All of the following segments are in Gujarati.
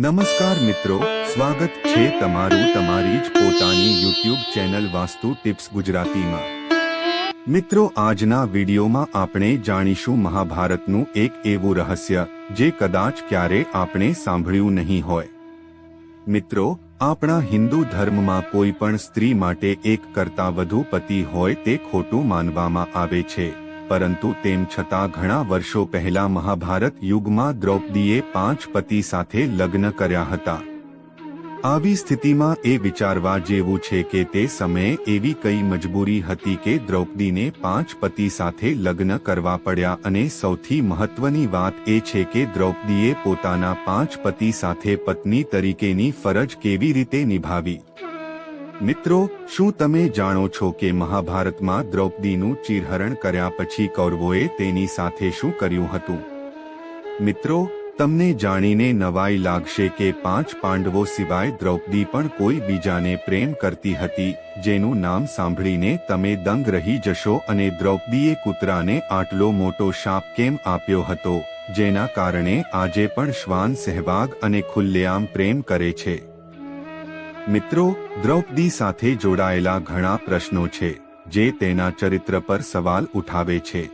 નમસ્કાર મિત્રો, સ્વાગત છે તમારું તમારી જ પોતાની યુટ્યુબ ચેનલ વાસ્તુ ટિપ્સ ગુજરાતીમાં. મિત્રો, આજના વિડીયોમાં આપણે જાણીશું મહાભારતનું એક એવું રહસ્ય, જે કદાચ ક્યારે આપણે સાંભળ્યું નહીં હોય. મિત્રો, આપણા હિન્દુ ધર્મમાં કોઈ પણ સ્ત્રી માટે એક કરતા વધુ પતિ હોય તે ખોટું માનવામાં આવે છે. પરંતુ તેમ છતાં ઘણા વર્ષો પહેલા મહાભારત યુગમાં દ્રૌપદીએ પાંચ પતિ સાથે લગ્ન કર્યા હતા. આવી સ્થિતિમાં એ વિચારવા જેવું છે કે તે સમયે એવી કઈ મજબૂરી હતી કે દ્રૌપદીને પાંચ પતિ સાથે લગ્ન કરવા પડ્યા અને સૌથી મહત્વની વાત એ છે કે દ્રૌપદીએ પોતાના પાંચ પતિ સાથે પત્ની તરીકેની ફરજ કેવી રીતે નિભાવી. મિત્રો, શું તમે જાણો છો કે મહાભારતમાં દ્રૌપદીનું ચીરહરણ કર્યા પછી કૌરવોએ તેની સાથે શું કર્યું હતું? મિત્રો, તમને જાણીને નવાઈ લાગશે કે પાંચ પાંડવો સિવાય દ્રૌપદી પણ કોઈ બીજાને પ્રેમ કરતી હતી, જેનું નામ સાંભળીને તમે દંગ રહી જશો અને દ્રૌપદીએ કૂતરાને આટલો મોટો શાપ કેમ આપ્યો હતો, જેના કારણે આજે પણ શ્વાન, સહેવાગ અને ખુલ્લેઆમ પ્રેમ કરે છે? મિત્રો, દ્રૌપદી સાથે જોડાયેલા ઘણા પ્રશ્નો છે, જે તેના ચરિત્ર પર સવાલ ઉઠાવે છે.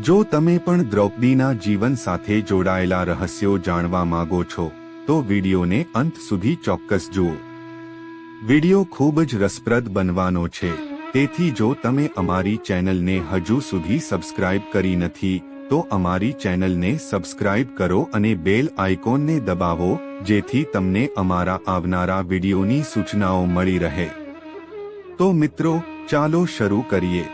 જો તમે પણ દ્રૌપદીના જીવન સાથે જોડાયેલા રહસ્યો જાણવા માંગો છો, તો વિડીયોને અંત સુધી ચોક્કસ જુઓ. વીડિયો ખૂબ જ રસપ્રદ બનવાનો છે, તેથી જો તમે અમારી ચેનલને હજુ સુધી સબસ્ક્રાઇબ કરી નથી તો અમારી ચેનલને સબસ્ક્રાઇબ કરો અને બેલ આઇકોનને દબાવો, જેથી તમને અમારા આવનારા વિડીયોની સૂચનાઓ મળી રહે. તો મિત્રો, ચાલો શરૂ કરીએ.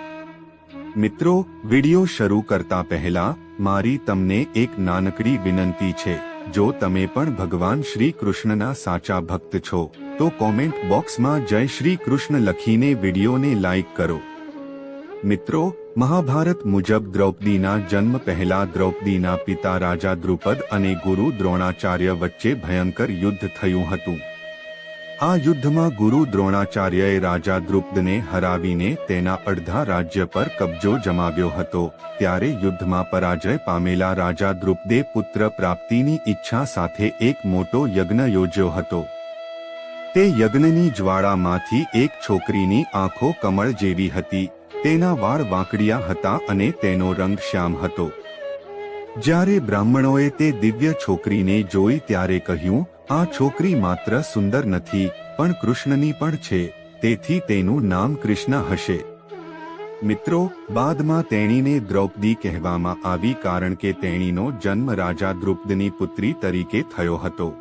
મિત્રો, વીડિયો શરૂ કરતા પહેલા, મારી તમને એક નાનકડી વિનંતી છે. જો તમે પણ ભગવાન શ્રી કૃષ્ણના સાચા ભક્ત છો, તો કોમેન્ટ બોક્સમાં જય શ્રી કૃષ્ણ લખીને વિડીયોને લાઇક કરો. મિત્રો મહાભારત મુજબ દ્રૌપદીના જન્મ પહેલા દ્રૌપદીના પિતા રાજા દ્રુપદ અને ગુરુ દ્રોણાચાર્ય વચ્ચે ભયંકર યુદ્ધ થયું હતું. આ યુદ્ધમાં ગુરુ દ્રોણાચાર્યએ રાજા દ્રુપદને હરાવીને તેના અડધા રાજ્ય પર કબજો જમાવ્યો હતો. ત્યારે યુદ્ધમાં પરાજય પામેલા રાજા દ્રુપદે પુત્ર પ્રાપ્તિની ઈચ્છા સાથે એક મોટો યજ્ઞ યોજ્યો હતો. તે યજ્ઞની જ્વાળામાંથી એક છોકરીની આંખો કમળ જેવી હતી. તેના વાળ વાંકડિયા હતા અને તેનો રંગ શ્યામ હતો. જ્યારે બ્રાહ્મણોએ તે દિવ્ય છોકરીને જોઈ ત્યારે કહ્યું, આ છોકરી માત્ર સુંદર નથી, પણ કૃષ્ણની પણ છે, તેથી તેનું નામ કૃષ્ણ હશે. મિત્રો, બાદમાં તેણીને દ્રૌપદી કહેવામાં આવી કારણ કે તેણીનો જન્મ રાજા દ્રુપદની પુત્રી તરીકે થયો હતો.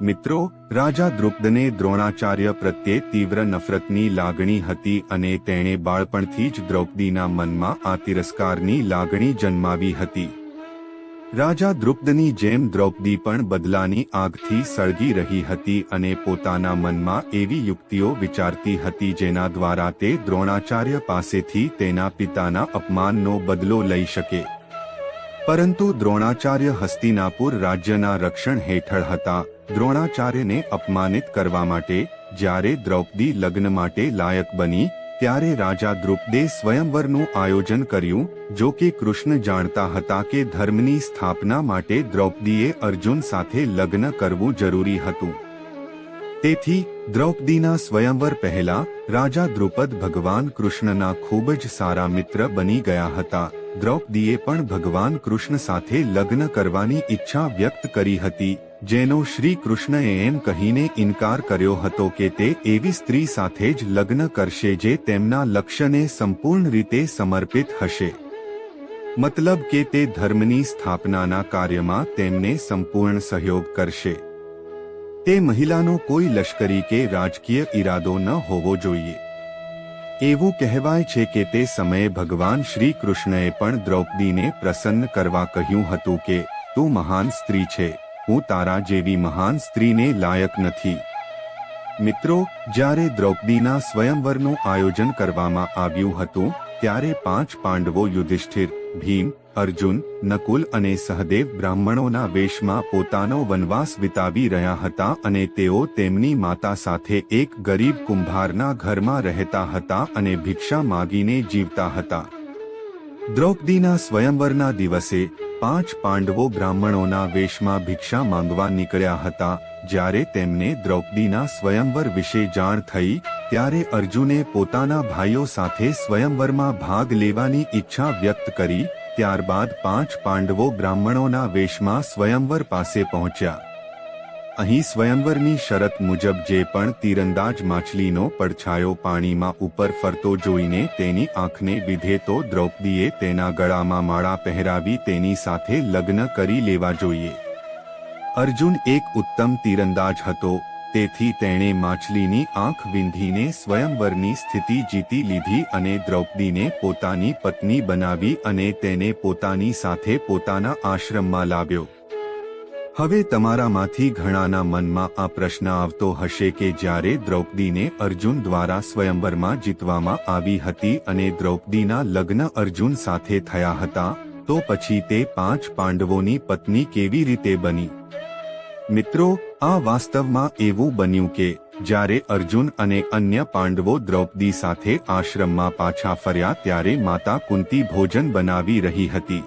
મિત્રો, રાજા દ્રુપદને દ્રોણાચાર્ય પ્રત્યે તીવ્ર નફરતની લાગણી હતી અને તેણે બાળપણથી જ દ્રૌપદીના મનમાં આ તિરસ્કારની લાગણી જન્માવી હતી. રાજા દ્રુપદની જેમ દ્રૌપદી પણ બદલાની આગથી સળગી રહી હતી અને પોતાના મનમાં એવી યુક્તિઓ વિચારતી હતી જેના દ્વારા તે દ્રોણાચાર્ય પાસેથી તેના પિતાના અપમાનનો બદલો લઈ શકે. પરંતુ દ્રોણાચાર્ય હસ્તિનાપુર રાજ્યના રક્ષણ હેઠળ હતા. દ્રોણાચાર્યને અપમાનિત કરવા માટે જ્યારે દ્રૌપદી લગ્ન માટે લાયક બની, ત્યારે રાજા દ્રુપદે સ્વયંવરનું આયોજન કર્યું, જો કે કૃષ્ણ જાણતા હતા કે ધર્મની સ્થાપના માટે દ્રૌપદીએ અર્જુન સાથે લગ્ન કરવું જરૂરી હતું. તેથી, દ્રૌપદીના સ્વયંવર પહેલા, રાજા દ્રુપદ ભગવાન કૃષ્ણના ખૂબ જ સારા મિત્ર બની ગયા હતા. દ્રૌપદીએ પણ ભગવાન કૃષ્ણ સાથે લગ્ન કરવાની ઈચ્છા વ્યક્ત કરી હતી. જેનો શ્રી કૃષ્ણએ એમ કહીને ઇનકાર કર્યો હતો કે તે એવી સ્ત્રી સાથે જ લગ્ન કરશે જે તેમના લક્ષ્યને સંપૂર્ણ રીતે સમર્પિત હશે. મતલબ કે તે ધર્મની સ્થાપનાના કાર્યમાં તેમને સંપૂર્ણ સહયોગ કરશે. તે મહિલાનો કોઈ લશ્કરી કે રાજકીય ઈરાદો ન હોવો જોઈએ. એવું કહેવાય છે કે તે સમયે ભગવાન શ્રી કૃષ્ણએ પણ દ્રૌપદીને પ્રસન્ન કરવા કહ્યું હતું કે, તું મહાન સ્ત્રી છે. હું તારા જેવી મહાન સ્ત્રીને લાયક નથી. મિત્રો, જ્યારે દ્રૌપદીના સ્વયંવરનું આયોજન કરવામાં આવ્યું હતું, ત્યારે પાંચ પાંડવો યુધિષ્ઠિર, ભીમ, અર્જુન, નકુલ અને સહદેવ બ્રાહ્મણોના વેશમાં પોતાનો વનવાસ વિતાવી રહ્યા હતા અને તેઓ તેમની માતા સાથે એક ગરીબ કુંભારના ઘરમાં રહેતા હતા અને ભિક્ષા માગીને જીવતા હતા. દ્રૌપદીના સ્વયંવરના દિવસે પાંચ પાંડવો બ્રાહ્મણોના વેશમાં ભિક્ષા માંગવા નીકળ્યા હતા. જ્યારે તેમને દ્રૌપદીના સ્વયંવર વિશે જાણ થઈ, ત્યારે અર્જુને પોતાના ભાઈઓ સાથે સ્વયંવરમાં ભાગ લેવાની ઈચ્છા વ્યક્ત કરી. ત્યારબાદ પાંચ પાંડવો બ્રાહ્મણોના વેશમાં સ્વયંવર પાસે પહોંચ્યા. અહીં સ્વયંવરની શરત મુજબ જે પણ તીરંદાજ માછલીનો પડછાયો પાણીમાં ઉપર ફરતો જોઈને તેની આંખને વિધે તો દ્રૌપદીએ તેના ગળામાં માળા પહેરાવી તેની સાથે લગ્ન કરી લેવા જોઈએ. અર્જુન એક ઉત્તમ તીરંદાજ હતો, તેથી તેણે માછલીની આંખ વિંધીને સ્વયંવરની સ્થિતિ જીતી લીધી અને દ્રૌપદીને પોતાની પત્ની બનાવી અને તેને પોતાની સાથે પોતાના આશ્રમમાં લાવ્યો. હવે તમારામાંથી ઘણાના મનમાં આ પ્રશ્ન આવતો હશે કે જ્યારે દ્રૌપદીને અર્જુન દ્વારા સ્વયંવરમાં જીતવામાં આવી હતી અને દ્રૌપદીના લગ્ન અર્જુન સાથે થયા હતા, તો પછી તે પાંચ પાંડવોની પત્ની કેવી રીતે બની? મિત્રો, આ વાસ્તવમાં એવું બન્યું કે, જ્યારે અર્જુન અને અન્ય પાંડવો દ્રૌપદી સાથે આશ્રમમાં પાછા ફર્યા ત્યારે માતા કુંતી ભોજન બનાવી રહી હતી.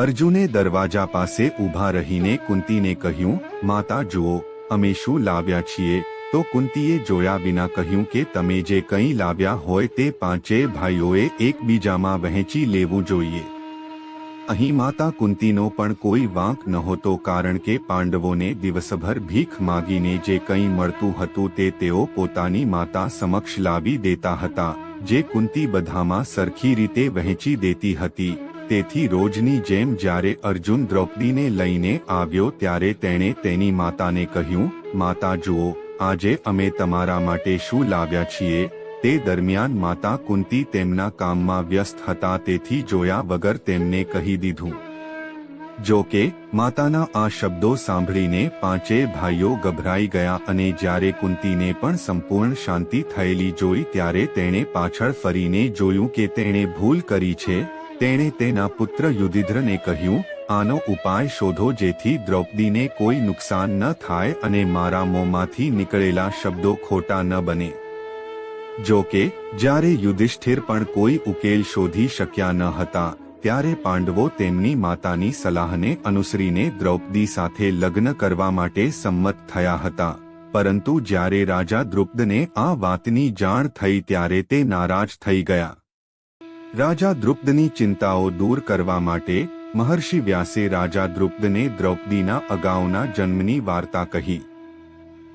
અર્જુને દરવાજા પાસે ઊભા રહીને કુંતીને કહ્યું, માતા, જુઓ, અમે શું લાવ્યા છીએ? તો કુંતીએ જોયા વિના કહ્યું કે, તમે જે કંઈ લાવ્યા હોય તે પાંચેય ભાઈઓએ એકબીજામાં વહેંચી લેવું જોઈએ. અહીં માતા કુંતીનો પણ કોઈ વાંક નહોતો કારણ કે પાંડવોને દિવસભર ભીખ માગીને જે કંઈ મળતું હતું તે તેઓ પોતાની માતા સમક્ષ લાવી દેતા હતા, જે કુંતી બધામાં સરખી રીતે વહેંચી દેતી હતી. તેથી રોજની જેમ જ્યારે અર્જુન દ્રૌપદીને લઈને આવ્યો ત્યારે તેણે તેની માતાને કહ્યું, માતા, જુઓ, આજે અમે તમારા માટે શું લાવ્યા છીએ? તે દરમિયાન માતા કુંતી તેમના કામમાં વ્યસ્ત હતા તેથી જોયા વગર તેમને કહી દીધું, જો કે, માતાના આ શબ્દો સાંભળીને પાંચે ભાઈઓ ગભરાઈ ગયા અને જ્યારે કુંતીને પણ સંપૂર્ણ શાંતિ થયેલી જોઈ ત્યારે તેણે પાછળ ફરીને જોયું કે તેણે ભૂલ કરી છે તેણે તેના પુત્ર યુધિધ્રને કહ્યું, આનો ઉપાય શોધો જેથી દ્રૌપદીને કોઈ નુકસાન ન થાય અને મારા મોંમાંથી નીકળેલા શબ્દો ખોટા ન બને. જો કે, જ્યારે યુધિષ્ઠિર પણ કોઈ ઉકેલ શોધી શક્યા ન હતા, ત્યારે પાંડવો તેમની માતાની સલાહને અનુસરીને દ્રૌપદી સાથે લગ્ન કરવા માટે સંમત થયા હતા. પરંતુ જ્યારે રાજા દ્રુપદને આ વાતની જાણ થઈ ત્યારે તે નારાજ થઈ ગયા. રાજા દ્રુપદની ચિંતાઓ દૂર કરવા માટે મહર્ષિ વ્યાસે રાજા દ્રુપદને દ્રૌપદીના અગાઉના જન્મની વાર્તા કહી.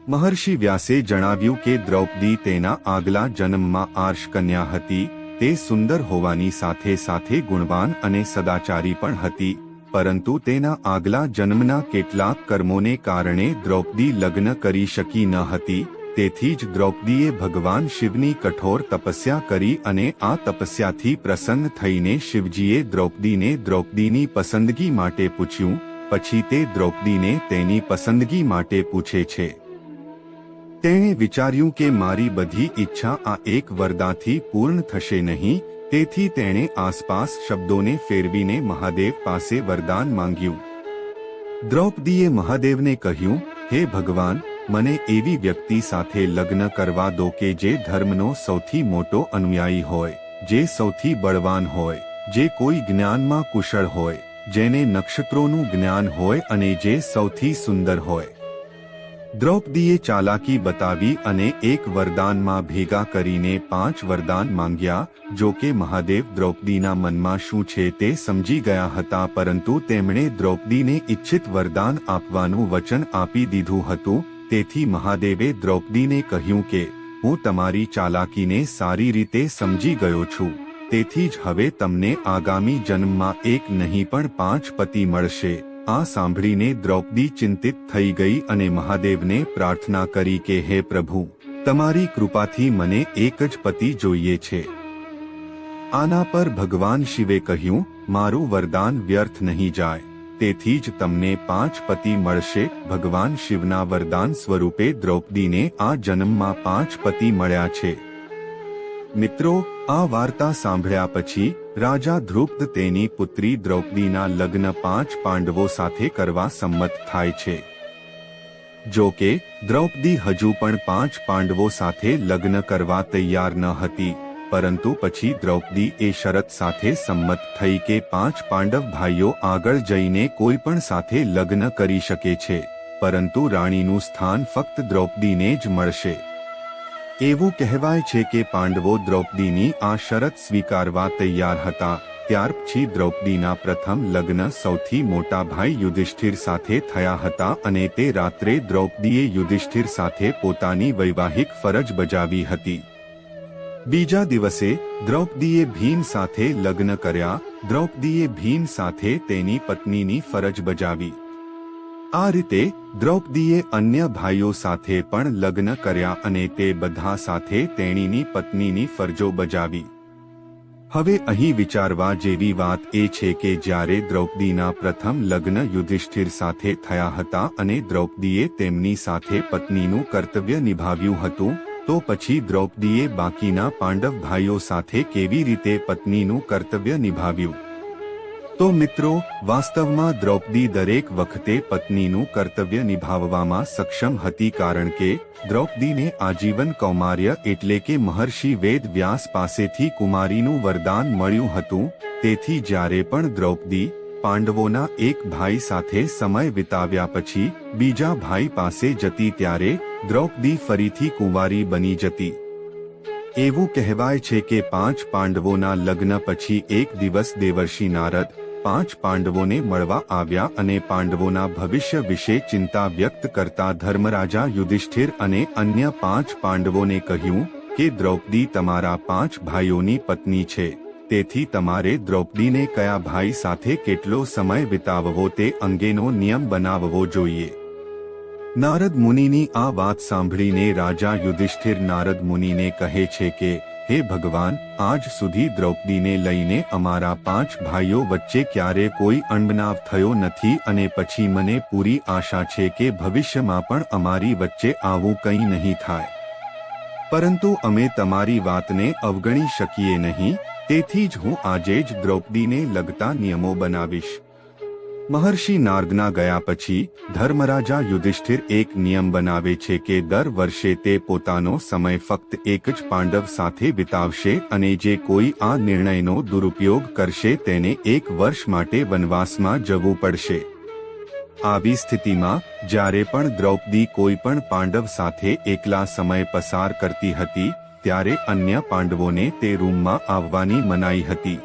મહર્ષિ વ્યાસે જણાવ્યું કે દ્રૌપદી તેના આગલા જન્મમાં આર્ષ કન્યા હતી, તે સુંદર હોવાની સાથે સાથે ગુણવાન અને સદાચારી પણ હતી, પરંતુ તેના આગલા જન્મના કેટલાક કર્મોને કારણે દ્રૌપદી લગ્ન કરી શકી ન હતી તેથી જ દ્રૌપદીએ ભગવાન શિવની કઠોર તપસ્યા કરી અને આ તપસ્યાથી પ્રસન્ન થઈને શિવજીએ દ્રૌપદીને દ્રૌપદીની પસંદગી માટે પૂછ્યું, પછી તે દ્રૌપદીને તેની પસંદગી માટે પૂછે છે. તેણે વિચાર્યું કે મારી બધી ઈચ્છા આ એક વરદાથી પૂર્ણ થશે નહીં, તેથી તેણે આસપાસ શબ્દોને ફેરવીને મહાદેવ પાસે વરદાન માંગ્યું. દ્રૌપદીએ મહાદેવને કહ્યું, હે ભગવાન મને એવી વ્યક્તિ સાથે લગ્ન કરવા દો કે જે ધર્મનો સૌથી મોટો અનુયાયી હોય, જે સૌથી બળવાન હોય, જે કોઈ જ્ઞાનમાં કુશળ હોય, જેને નક્ષત્રોનું જ્ઞાન હોય અને જે સૌથી સુંદર હોય. દ્રૌપદીએ ચાલાકી બતાવી અને એક વરદાનમાં ભેગા કરીને પાંચ વરદાન માંગ્યા, જો કે મહાદેવ દ્રૌપદીના મનમાં શું છે તે સમજી ગયા હતા, પરંતુ તેમણે દ્રૌપદીને ઇચ્છિત વરદાન આપવાનું વચન આપી દીધું હતું તેથી મહાદેવે દ્રૌપદીને કહ્યું કે, હું તમારી ચાલાકીને સારી રીતે સમજી ગયો છું, તેથી જ હવે તમને આગામી જન્મમાં એક નહીં પણ પાંચ પતિ મળશે. આ સાંભળીને દ્રૌપદી ચિંતિત થઈ ગઈ અને મહાદેવને પ્રાર્થના કરી કે, હે પ્રભુ, તમારી કૃપાથી મને એક જ પતિ જોઈએ છે. આના પર ભગવાન શિવે કહ્યું, મારું વરદાન વ્યર્થ નહીં જાય. તેથી જ તમને પાંચ પતિ મળશે. ભગવાન શિવના વરદાન સ્વરૂપે દ્રૌપદીને આ જન્મમાં પાંચ પતિ મળ્યા છે. મિત્રો, આ વાર્તા સાંભળ્યા પછી, રાજા ધ્રુપ્ત તેની પુત્રી દ્રૌપદીના લગ્ન પાંચ પાંડવો સાથે કરવા સંમત થાય છે. જો કે, દ્રૌપદી હજુ પણ પાંચ પાંડવો સાથે લગ્ન કરવા તૈયાર ન હતી. પરંતુ પછી દ્રૌપદી એ શરત સાથે સંમત થઈ કે પાંચ પાંડવ ભાઈઓ આગળ જઈને કોઈ પણ સાથે લગ્ન કરી શકે છે, પરંતુ રાણીનું સ્થાન ફક્ત દ્રૌપદીને જ મળશે. એવું કહેવાય છે કે પાંડવો દ્રૌપદીની આ શરત સ્વીકારવા તૈયાર હતા, ત્યાર પછી દ્રૌપદીના પ્રથમ લગ્ન સૌથી મોટા ભાઈ યુધિષ્ઠિર સાથે થયા હતા અને તે રાત્રે દ્રૌપદીએ યુધિષ્ઠિર સાથે પોતાની વૈવાહિક ફરજ બજાવી હતી. બીજા દિવસે દ્રૌપદીએ ભીમ સાથે લગ્ન કર્યા. દ્રૌપદીએ ભીમ સાથે તેની પત્નીની ફરજ બજાવી. આ રીતે દ્રૌપદીએ અન્ય ભાઈઓ સાથે પણ લગ્ન કર્યા અને તે બધા સાથે તેણીની પત્નીની ફરજો બજાવી. હવે અહીં વિચારવા જેવી વાત એ છે કે જ્યારે દ્રૌપદીના પ્રથમ લગ્ન યુધિષ્ઠિર સાથે થયા હતા અને દ્રૌપદીએ તેમની સાથે પત્નીનું કર્તવ્ય નિભાવ્યું હતું તો પછી દ્રૌપદીએ બાકીના પાંડવ ભાઈઓ સાથે કેવી રીતે પત્નીનું કર્તવ્ય નિભાવ્યું? તો મિત્રો, વાસ્તવમાં દ્રૌપદી દરેક વખતે પત્નીનું કર્તવ્ય નિભાવવામાં સક્ષમ હતી કારણ કે દ્રૌપદીને આજીવન કૌમાર્ય એટલે કે મહર્ષિ વેદ વ્યાસ પાસેથી કુમારીનું વરદાન મળ્યું હતું. તેથી જ્યારે પણ દ્રૌપદી પાંડવોના એક ભાઈ સાથે સમય વિતાવ્યા પછી, બીજા ભાઈ પાસે જતી ત્યારે, દ્રૌપદી ફરીથી કુંવારી બની જતી. એવું કહેવાય છે કે પાંચ પાંડવોના લગ્ન પછી એક દિવસ દેવર્ષિ નારદ, પાંચ પાંડવોને મળવા આવ્યા અને પાંડવોના ભવિષ્ય વિશે ચિંતા વ્યક્ત કરતા ધર્મરાજા યુધિષ્ઠિર અને અન્ય પાંચ પાંડવોને કહ્યું કે દ્રૌપદી તમારા પાંચ ભાઈઓની પત્ની છે. તેથી તમારે દ્રૌપદીને કયા ભાઈ સાથે કેટલો સમય વિતાવવો તે અંગેનો નિયમ બનાવવો જોઈએ. નારદ મુનિની આ વાત સાંભળીને રાજા યુધિષ્ઠિર નારદ મુનિને કહે છે કે, હે ભગવાન, આજ સુધી દ્રૌપદીને લઈને અમારા પાંચ ભાઈઓ વચ્ચે ક્યારે કોઈ અણબનાવ થયો નથી અને પછી મને પૂરી આશા છે કે ભવિષ્યમાં પણ અમારી વચ્ચે આવું કંઈ નહીં થાય. પરંતુ અમે તમારી વાતને અવગણી શકીએ નહીં તેથી જ હું આજે જ દ્રૌપદીને લગતા નિયમો બનાવીશ. મહર્ષિ નારદના ગયા પછી ધર્મરાજા યુધિષ્ઠિર એક નિયમ બનાવે છે કે દર વર્ષે તે પોતાનો સમય ફક્ત એક જ પાંડવ સાથે વિતાવશે અને જે કોઈ આ નિર્ણયનો દુરુપયોગ કરશે તેને એક વર્ષ માટે વનવાસમાં જવું પડશે. આવી સ્થિતિમાં, જ્યારે પણ દ્રૌપદી કોઈ પણ પાંડવ સાથે એકલા સમય પસાર કરતી હતી ત્યારે અન્ય પાંડવોને તે રૂમમાં આવવાની મનાઈ હતી.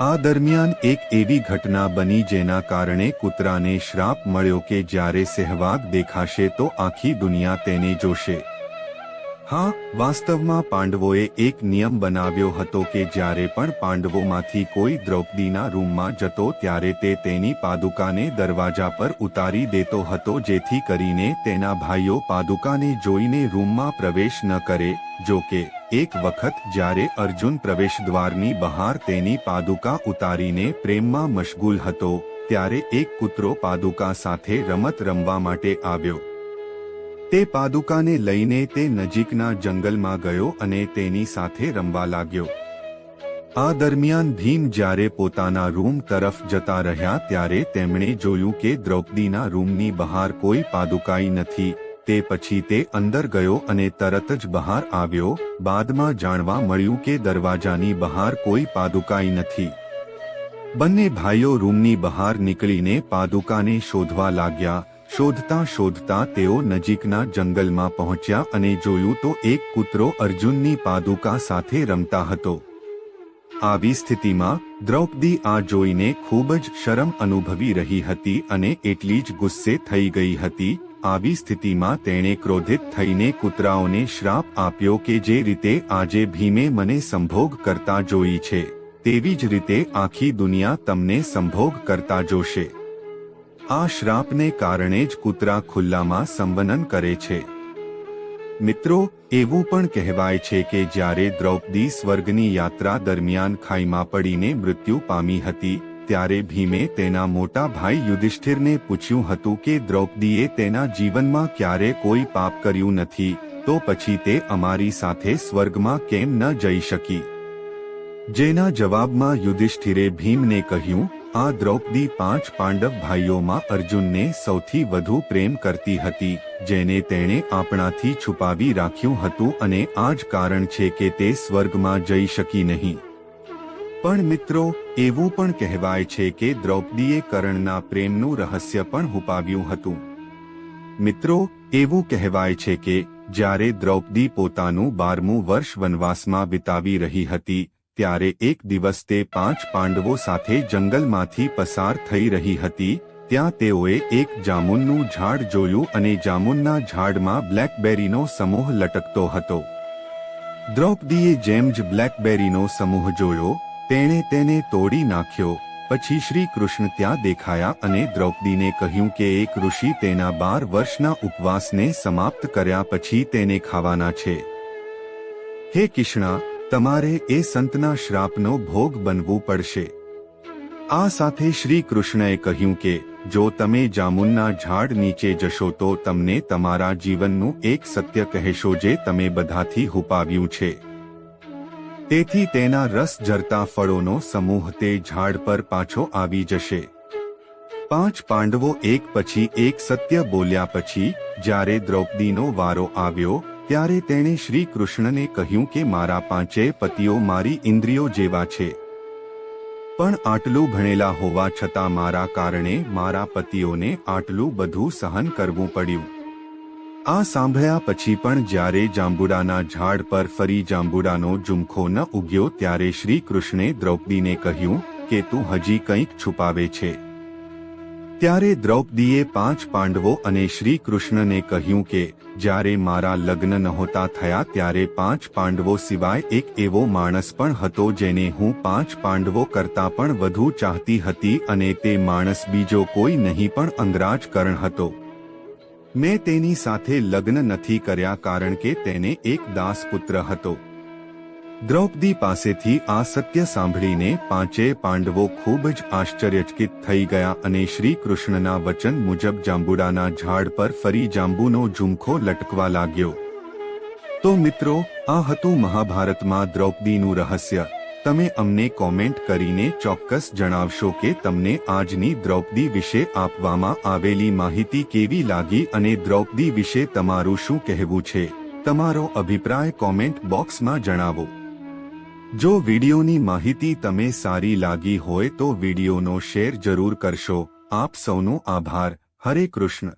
આ દરમિયાન એક એવી ઘટના બની જેના કારણે કૂતરાને શ્રાપ મળ્યો કે જ્યારે સહેવાગ દેખાશે તો આખી દુનિયા તેને જોશે. હા, વાસ્તવમાં પાંડવોએ એક નિયમ બનાવ્યો હતો કે જ્યારે પણ પાંડવોમાંથી કોઈ દ્રૌપદીના રૂમમાં જતો ત્યારે તે તેની પાદુકાને દરવાજા પર ઉતારી દેતો હતો જેથી કરીને તેના ભાઈઓ પાદુકાને જોઈને રૂમમાં પ્રવેશ ન કરે, જો કે, એક વખત જ્યારે અર્જુન પ્રવેશદ્વારની બહાર તેની પાદુકા ઉતારીને પ્રેમમાં મશગુલ હતો, ત્યારે એક કૂતરો પાદુકા સાથે રમત રમવા માટે આવ્યો. તે પાદુકાને લઈને તે નજીકના જંગલમાં ગયો અને તેની સાથે રમવા લાગ્યો. આ દરમિયાન ભીમ જ્યારે પોતાના રૂમ તરફ જતા રહ્યા ત્યારે તેમણે જોયું કે દ્રૌપદીના રૂમની બહાર કોઈ પાદુકાઈ નથી. તે પછી તે અંદર ગયો અને તરત જ બહાર આવ્યો. બાદમાં જાણવા મળ્યું કે દરવાજાની બહાર કોઈ પાદુકાઈ નથી. બંને ભાઈઓ રૂમની બહાર નીકળીને પાદુકાને શોધવા લાગ્યા. શોધતા શોધતા તેઓ નજીકના જંગલમાં પહોંચ્યા અને જોયું તો એક કૂતરો અર્જુનની પાદુકા સાથે રમતા હતો. આવી સ્થિતિમાં દ્રૌપદી આ જોઈને ખૂબ જ શરમ અનુભવી રહી હતી અને એટલી જ ગુસ્સે થઈ ગઈ હતી. આવી સ્થિતિમાં તેણે ક્રોધિત થઈને કૂતરાઓને શ્રાપ આપ્યો કે જે રીતે આજે ભીમે મને સંભોગ કરતા જોઈ છે, તેવી જ રીતે આખી દુનિયા તમને સંભોગ કરતા જોશે. આ શ્રાપને કારણે જ કૂતરા ખુલ્લામાં સંવનન કરે છે. મિત્રો, એવું પણ કહેવાય છે કે જ્યારે દ્રૌપદી સ્વર્ગની યાત્રા દરમિયાન ખાઈમાં પડીને મૃત્યુ પામી હતી, ત્યારે ભીમે તેના મોટા ભાઈ યુધિષ્ઠિરને પૂછ્યું હતું કે દ્રૌપદીએ તેના જીવનમાં ક્યારે કોઈ પાપ કર્યું નથી, તો પછી તે અમારી સાથે સ્વર્ગમાં કેમ ન જઈ શકી? જેના જવાબમાં યુધિષ્ઠિરે ભીમને કહ્યું આ દ્રૌપદી પાંચ પાંડવ ભાઈઓમાં અર્જુનને સૌથી વધુ પ્રેમ કરતી હતી, જેને તેણે આપણાથી છુપાવી રાખ્યું હતું અને આ જ કારણ છે કે તે સ્વર્ગમાં જઈ શકી નહીં. પણ મિત્રો, એવું પણ કહેવાય છે કે દ્રૌપદીએ કર્ણના પ્રેમનું રહસ્ય પણ હુપાવ્યું હતું. મિત્રો, એવું કહેવાય છે કે જ્યારે દ્રૌપદી પોતાનું બારમું વર્ષ વનવાસમાં વિતાવી રહી હતી ત્યારે એક દિવસ તે પાંચ પાંડવો સાથે જંગલમાંથી પસાર થઈ રહી હતી, ત્યાં તેઓએ એક જામુનનું ઝાડ જોયું અને જામુનના ઝાડમાં બ્લેકબેરીનો સમૂહ લટકતો હતો. દ્રૌપદીએ જેમ જ બ્લેકબેરીનો સમૂહ જોયો, તેણે તેને તોડી નાખ્યો, પછી શ્રી કૃષ્ણ ત્યાં દેખાયા અને દ્રૌપદીને કહ્યું કે એક ઋષિ તેના બાર વર્ષના ઉપવાસને સમાપ્ત કર્યા પછી તેને ખાવાના છે. હે કિષ્ણા તમારે એ સંતના શ્રાપનો ભોગ બનવું પડશે. આ સાથે શ્રી કૃષ્ણએ કહ્યું કે, જો તમે જામુનના ઝાડ નીચે જશો તો તમને તમારા જીવનનું એક સત્ય કહેશો જે તમે બધાથી હુપાવ્યું છે. તેથી તેના રસ ઝરતા ફળોનો સમૂહ તે ઝાડ પર પાછો આવી જશે. પાંચ પાંડવો એક પછી એક સત્ય બોલ્યા પછી, જ્યારે દ્રૌપદીનો વારો આવ્યો ત્યારે તેણે શ્રી કૃષ્ણને કહ્યું કે મારા પાંચેય પતિઓ મારી ઇન્દ્રિયો જેવા છે. પણ આટલું ભણેલા હોવા છતાં મારા કારણે મારા પતિઓને આટલું બધું સહન કરવું પડ્યું. આ સાંભળ્યા પછી પણ જ્યારે જાંબુડાના ઝાડ પર ફરી જાંબુડાનો ઝુમખો ન ઉગ્યો ત્યારે શ્રી કૃષ્ણે દ્રૌપદીને કહ્યું કે તું હજી કંઈક છુપાવે છે. ત્યારે દ્રૌપદીએ પાંચ પાંડવો અને શ્રી કૃષ્ણને કહ્યું કે, જ્યારે મારા લગ્ન નહોતા થયા ત્યારે પાંચ પાંડવો સિવાય એક એવો માણસ પણ હતો જેને હું પાંચ પાંડવો કરતા પણ વધુ ચાહતી હતી અને તે માણસ બીજો કોઈ નહીં પણ અંગરાજ કરણ હતો. મેં તેની સાથે લગ્ન નથી કર્યા કારણ કે તેને એક દાસપુત્ર હતો. દ્રૌપદી પાસેથી આ સત્ય સાંભળીને પાંચે પાંડવો ખૂબ જ આશ્ચર્યચકિત થઈ ગયા અને શ્રી કૃષ્ણના વચન મુજબ જાંબુડાના ઝાડ પર ફરી જાંબુનો ઝુમખો લટકવા લાગ્યો. તો મિત્રો, આ હતું મહાભારતમાં દ્રૌપદીનું રહસ્ય. તમે અમને કોમેન્ટ કરીને ચોક્કસ જણાવશો કે તમને આજની દ્રૌપદી વિશે આપવામાં આવેલી માહિતી કેવી લાગી અને દ્રૌપદી વિશે તમારું શું કહેવું છે? તમારો અભિપ્રાય કોમેન્ટ બોક્સમાં જણાવો. જો વિડીયોની માહિતી તમે સારી લાગી હોય તો વિડીયોનો શેર જરૂર કરશો. આપ સૌનો આભાર. હરે કૃષ્ણ.